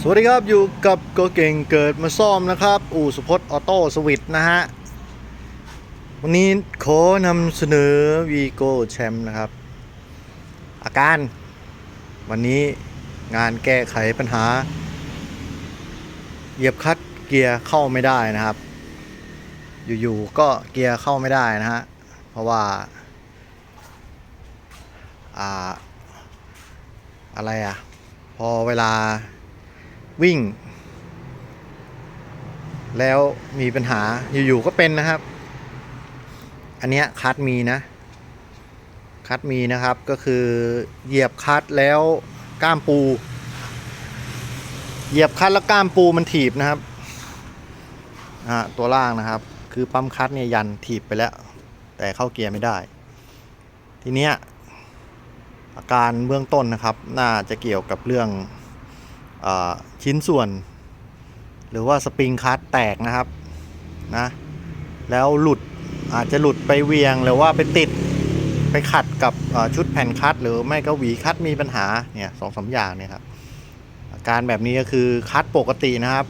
สวัสดีครับอยู่กับโกเก่งเกิดมาซ่อมนะครับ อู่สุพจน์ออโต้สวิตนะฮะ วันนี้ขอนำเสนอวีโก้แชมป์นะครับ อาการ วันนี้งานแก้ไขปัญหา เหยียบคัดเกียร์เข้าไม่ได้นะครับ อยู่ๆก็เกียร์เข้าไม่ได้นะฮะ เพราะว่าอ่าอะไรอะพอเวลา วิ่ง แล้วมีปัญหาอยู่ๆก็เป็นนะครับ อันเนี้ยคัดมีนะคัดมีนะครับก็คือเหยียบคัดแล้วก้ามปู เหยียบคัดแล้วก้ามปูมันถีบนะครับอ่าตัวล่างนะครับ คือปั๊มคัดเนี่ยยันถีบไปแล้ว แต่เข้าเกียร์ไม่ได้ ทีเนี้ยอาการเบื้องต้นนะครับ น่าจะเกี่ยวกับเรื่อง ชิ้นส่วน หรือว่าสปริงคัสแตกนะครับนะแล้วหลุดอาจจะหลุดไปเวียงหรือว่าไปติดไปขัดกับชุดแผ่นคัสหรือไม่ก็หวีคัสมีปัญหาเนี่ยสองสามอย่างเนี่ยครับอาการแบบนี้ก็คือคัสปกตินะครับ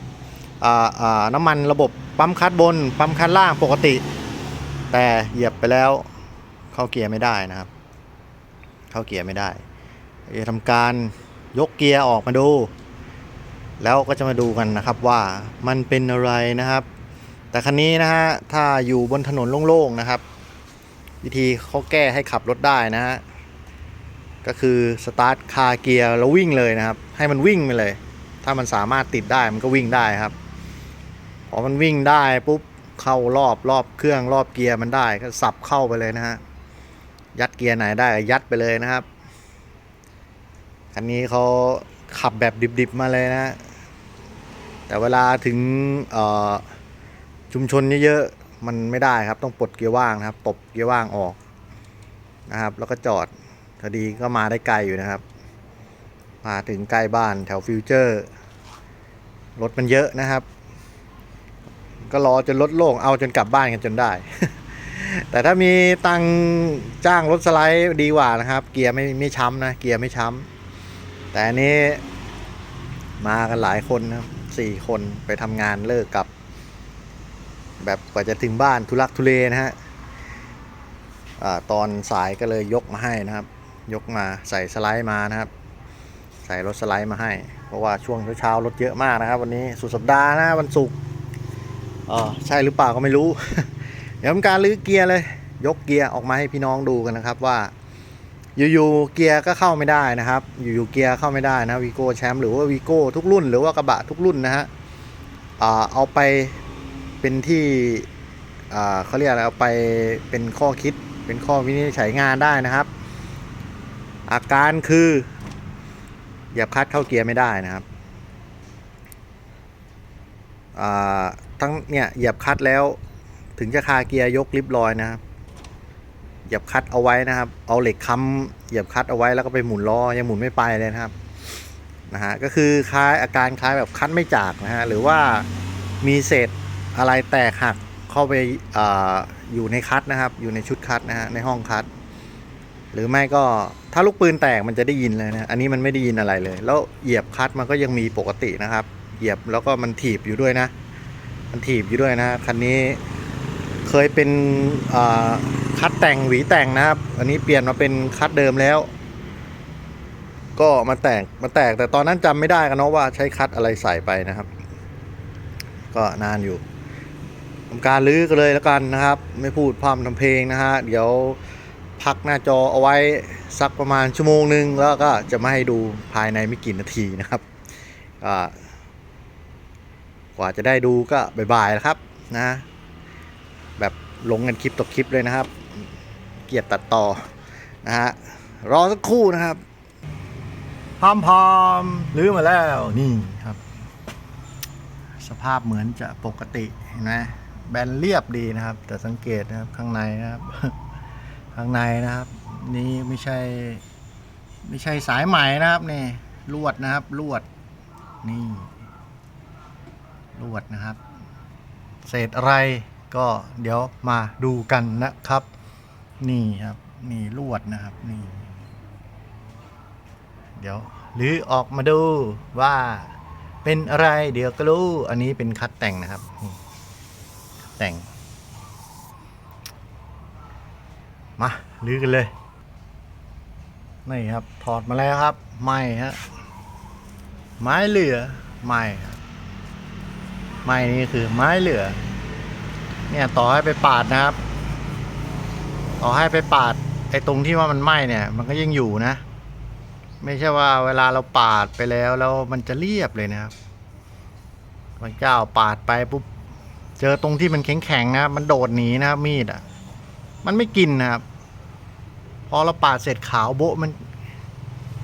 อ่าอ่าน้ำมันระบบปั๊มคัสบน ปั๊มคัสล่างปกติ แต่เหยียบไปแล้วเข้าเกียร์ไม่ได้นะครับ เข้าเกียร์ไม่ได้จะทำการยกเกียร์ออกมาดู แล้วก็จะมาดูกันนะครับว่ามันเป็นอะไรนะครับ แต่คันนี้นะฮะถ้าอยู่บนถนนโล่งๆนะครับ วิธีเขาแก้ให้ขับรถได้นะฮะก็คือสตาร์ทคาเกียร์แล้ววิ่งเลยนะครับ ให้มันวิ่งไปเลย ถ้ามันสามารถติดได้มันก็วิ่งได้ครับพอมันวิ่งได้ปุ๊บเข้ารอบรอบเครื่องรอบเกียร์มันได้ก็สับเข้าไปเลยนะฮะยัดเกียร์ไหนได้ยัดไปเลยนะครับคันนี้เขาขับแบบดิบๆมาเลยนะ แต่เวลาถึงชุมชนเยอะๆมันไม่ได้ครับต้องปลดเกียร์ว่างนะครับ ตบเกียร์ว่างออกนะครับ แล้วก็จอดคดีก็มาได้ไกลอยู่นะครับ มาถึงใกล้บ้านแถวฟิวเจอร์รถมันเยอะนะครับ ก็รอจนรถโล่งเอาจนกลับบ้านกันจนได้ แต่ถ้ามีตังจ้างรถสไลด์ดีกว่านะครับ เกียร์ไม่ไม่ช้ำนะเกียร์ไม่ช้ำแต่อันนี้มากันหลายคนนะครับ สี่คนไปทำงานเลิกกลับ แบบกว่าจะถึงบ้านทุลักทุเลนะฮะอาตอนสายก็เลยยกมาให้นะครับ ยกมาใส่สไลด์มานะครับ ใส่รถสไลด์มาให้ เพราะว่าช่วงเช้าๆรถเยอะมากนะครับ วันนี้สุดสัปดาห์นะวันศุกร์อ๋อใช่หรือเปล่าก็ไม่รู้ เดี๋ยวทำการลื้อเกียร์เลย ยกเกียร์ออกมาให้พี่น้องดูกันนะครับว่า อยู่ๆเกียร์ก็เข้าไม่ได้นะครับ อยู่ๆเกียร์เข้าไม่ได้นะวีโก้แชมป์หรือว่าวีโก้ทุกรุ่น หรือว่ากระบะทุกรุ่นนะฮะเอาไปเป็นที่เขาเรียกอะไรเอาไปเป็นข้อคิดเป็นข้อวินิจฉัยงานได้นะครับ อาการคือเหยียบคัดเข้าเกียร์ไม่ได้นะครับทั้งเนี่ยเหยียบคัดแล้วถึงจะคาเกียร์ยกลิฟต์ลอยนะครับ เหยียบคัดเอาไว้นะครับ เอาเหล็กค้ำเหยียบคัดเอาไว้แล้วก็ไปหมุนล้อยังหมุนไม่ไปเลยนะครับนะฮะก็คือคล้ายอาการคล้ายแบบคัดไม่จากนะฮะหรือว่ามีเศษอะไรแตกหักเข้าไปออยู่ในคัดนะครับ อยู่ในชุดคัดนะฮะในห้องคัด หรือไม่ก็ถ้าลูกปืนแตกมันจะได้ยินเลยนะอันนี้มันไม่ได้ยินอะไรเลย แล้วเหยียบคัดมันก็ยังมีปกตินะครับ เหยียบแล้วก็มันถีบอยู่ด้วยนะ มันถีบอยู่ด้วยนะคันนี้ เคยเป็นคัดแต่งหวีแต่งนะครับ อันนี้เปลี่ยนมาเป็นคัดเดิมแล้ว ก็มาแตกมาแตกแต่ตอนนั้นจำไม่ได้กันเนาะว่าใช้คัดอะไรใส่ไปนะครับ ก็นานอยู่ทำการลื้อกันเลยแล้วกันนะครับ ไม่พูดพร่ำทำเพลงนะฮะเดี๋ยวพักหน้าจอเอาไว้สักประมาณชั่วโมงหนึ่งแล้วก็จะมาให้ดูภายในไม่กี่นาทีนะครับกว่าจะได้ดูก็บ่ายๆแล้วครับนะ ลงกันคลิปต่อคลิปเลยนะครับ เกียรติตัดต่อนะฮะรอสักครู่นะครับพร้อมพอมลื้อมาแล้วนี่ครับ สภาพเหมือนจะปกติเห็นไหมแบนเรียบดีนะครับ แต่สังเกตนะครับข้างในนะครับ ข้างในนะครับ นี่ไม่ใช่ ไม่ใช่สายไหมนะครับนี่ลวดนะครับลวดนี่ลวดนะครับ เศษอะไร ก็เดี๋ยวมาดูกันนะครับ นี่ครับนี่ลวดนะครับนี่ เดี๋ยวหรือออกมาดูว่าเป็นอะไรเดี๋ยวก็รู้ อันนี้เป็นคัดแต่งนะครับแต่ง มาลื้อกันเลย นี่ครับ ถอดมาแล้วครับ ไม่ฮะ ไม้เหลือ ไม่ครับ ไม่นี่คือไม้เหลือ เนี่ยต่อให้ไปปาดนะครับ ต่อให้ไปปาดไอ้ตรงที่ว่ามันไหม้เนี่ย มันก็ยังอยู่นะ ไม่ใช่ว่าเวลาเราปาดไปแล้วแล้วมันจะเรียบเลยนะครับบางเจ้าปาดไปปุ๊บเจอตรงที่มันแข็งๆนะครับมันโดดหนีนะครับมีดอะ มันไม่กินนะครับ พอเราปาดเสร็จขาวโบะมัน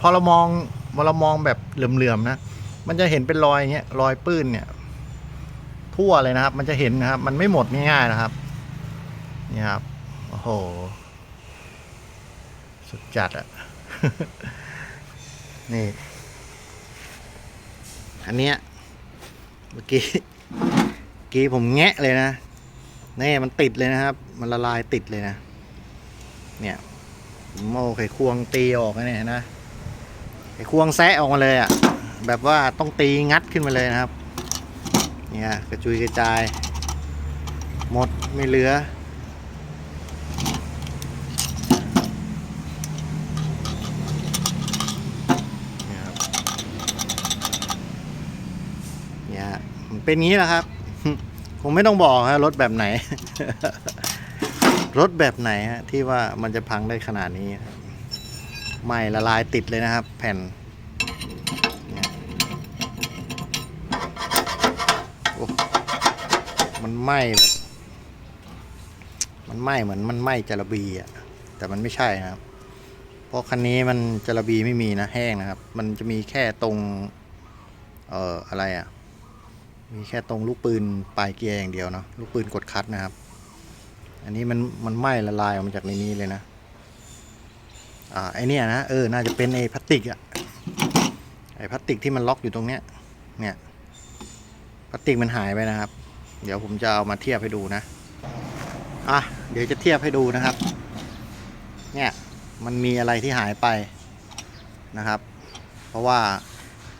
พอเรามองพอเรามองแบบเหลื่อมๆนะมันจะเห็นเป็นรอยอย่างเงี้ยรอยปื้นเนี่ย ทั่วเลยนะครับ มันจะเห็นนะครับ มันไม่หมดง่ายๆนะครับ นี่ครับ โอ้โห สุดจัดอะนี่ อันเนี้ย เมื่อกี้เมื่อกี้ผมแงะเลยนะ นี่มันติดเลยนะครับ มันละลายติดเลยนะ เนี่ยผมเอาไขควงตีออกนะเนี่ยนะไขควงแซะออกมาเลยอะ่ะ แบบว่าต้องตีงัดขึ้นมาเลยนะครับ เนี่ยกระจุยกระจาย หมดไม่เหลือ เนี่ยเป็นงี้แหละครับคงไม่ต้องบอกฮะรถแบบไหน รถแบบไหนฮะที่ว่ามันจะพังได้ขนาดนี้ครับไม่ละลายติดเลยนะครับ แผ่นเนี่ยโอ้มัน ไหม้แบบมันไหม้เหมือนมันไหม้จระบีอะแต่มันไม่ใช่นะครับ เพราะคันนี้มันจระบีไม่มีนะแห้งนะครับ มันจะมีแค่ตรงเอ่ออะไรอะ่ะมีแค่ตรงลูกปืนปลายเกียร์อย่างเดียวเนาะลูกปืนกดคัดนะครับ อันนี้มันมันไหม้ละลายออกมาจากในนี้เลยนะอ่าไอเนี้ยนะเออน่าจะเป็นไอพลาสติกอะไอพลาสติกที่มันล็อกอยู่ตรงเนี้ยเนี่ยพลาสติกมันหายไปนะครับ เดี๋ยวผมจะเอามาเทียบให้ดูนะ อะ เดี๋ยวจะเทียบให้ดูนะครับ เนี่ย มันมีอะไรที่หายไปนะครับ เพราะว่า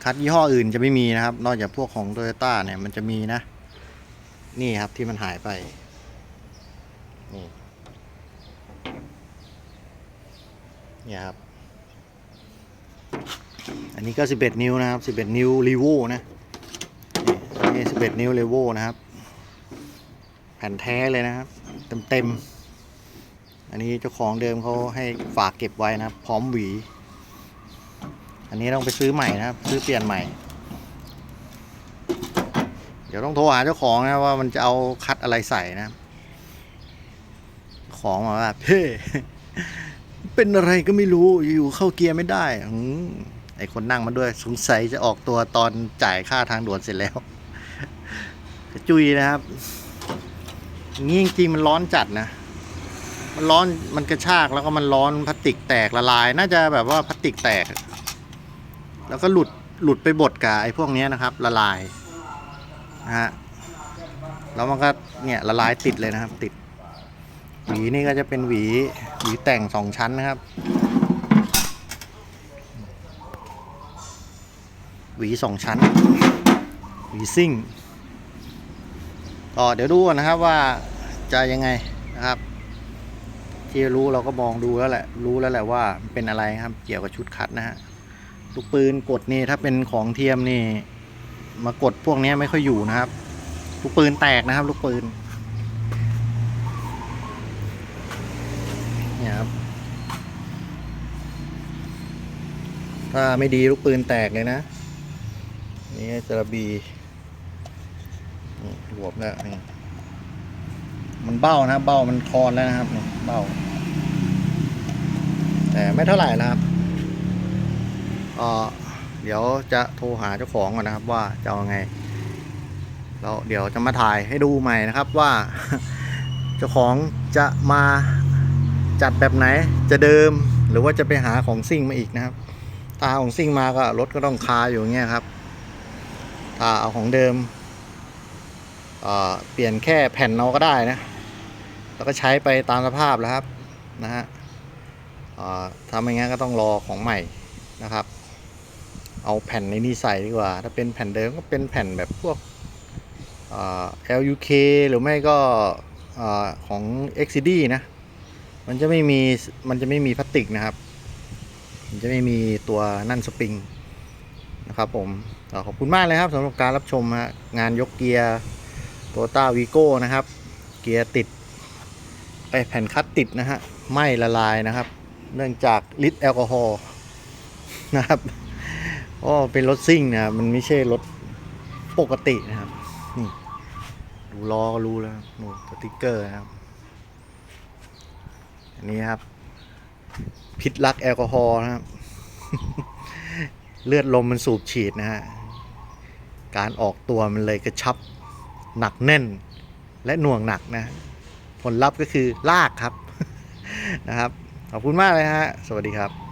คัดยี่ห้ออื่นจะไม่มีนะครับ นอกจากพวกของโตโยต้าเนี่ยมันจะมีนะ นี่ครับที่มันหายไป นี่เนี่ยครับ อันนี้ก็ 11 นิ้วนะครับ 11 นิ้วรีโวนะนี่11 นิ้วรีโวนะครับ ผ่นแท้เลยนะครับ เต็มๆ อันนี้เจ้าของเดิมเขาให้ฝากเก็บไว้นะครับ พร้อมหวี อันนี้ต้องไปซื้อใหม่นะครับ ซื้อเปลี่ยนใหม่ เดี๋ยวต้องโทรหาเจ้าของนะว่ามันจะเอาคัดอะไรใส่นะ ของมาว่าเพ่เป็นอะไรก็ไม่รู้อยู่เข้าเกียร์ไม่ได้อืไอคนนั่งมาด้วยสงสัยจะออกตัวตอนจ่ายค่าทางด่วนเสร็จแล้วจุยนะครับ อย่างนี้จริงๆมันร้อนจัดนะ มันร้อนมันกระชากแล้วก็มันร้อนพลาสติกแตกละลาย น่าจะแบบว่าพลาสติกแตก แล้วก็หลุดหลุดไปบดกับไอ้พวกนี้นะครับ ละลายนะฮะแล้วมันก็เนี่ยละลายติดเลยนะครับ ติด หวีนี่ก็จะเป็นหวีหวีแต่งสองชั้นนะครับ หวีสองชั้น หวีซิ่งก็เดี๋ยวดูนะครับว่า จะยังไงนะครับ ที่รู้เราก็มองดูแล้วแหละ รู้แล้วแหละว่ามันเป็นอะไรครับ เกี่ยวกับชุดคัดนะฮะลูกปืนกดนี่ถ้าเป็นของเทียมนี่ มากดพวกนี้ไม่ค่อยอยู่นะครับ ลูกปืนแตกนะครับ ลูกปืนเนี่ยครับถ้าไม่ดีลูกปืนแตกเลยนะ นี่จระบีหลวมแล้วนี่ มันเบ้านะเบ้ามันคอนแล้วนะครับนี่เบ้า แต่ไม่เท่าไหร่นะครับเอ่อเดี๋ยวจะโทรหาเจ้าของก่อนนะครับ ว่าจะเอาไงแล้วเดี๋ยวจะมาถ่ายให้ดูใหม่นะครับว่า เจ้าของจะมาจัดแบบไหนจะเดิมหรือว่าจะไปหาของซิ่งมาอีกนะครับ ถ้าหาของซิ่งมาก็รถก็ต้องคาอยู่อย่างเงี้ยครับ ถ้าเอาของเดิมเอ่อเปลี่ยนแค่แผ่นเอาก็ได้นะ แล้วก็ใช้ไปตามสภาพแล้วครับนะฮะเอ่อถ้าไม่งั้นก็ต้องรอของใหม่นะครับ เอาแผ่นในนี้ใส่ดีกว่า ถ้าเป็นแผ่นเดิมก็เป็นแผ่นแบบพวกเอ่อ LUK หรือไม่ก็เอ่อของ XCD นะ มันจะไม่มี มันจะไม่มีพลาสติกนะครับ มันจะไม่มีตัวนั่นสปริงนะครับผมขอบคุณมากเลยครับสำหรับการรับชมฮะงานยกเกียร์โตต้าวีโก้นะครับ เกียร์ติด แผ่นคัดติดนะฮะไม่ละลายนะครับ เนื่องจากฤทธิ์แอลกอฮอล์นะครับเพราะเป็นรถซิ่งนะมันไม่ใช่รถปกตินะครับนี่ดูล้อก็รู้แล้วนู่นสติ๊กเกอร์นะครับอันนี้ครับ พิษรักแอลกอฮอล์นะครับ เลือดลมมันสูบฉีดนะฮะการออกตัวมันเลยกระชับหนักแน่นและหน่วงหนักนะ ผลลัพธ์ก็คือลากครับนะครับ ขอบคุณมากเลยฮะ สวัสดีครับ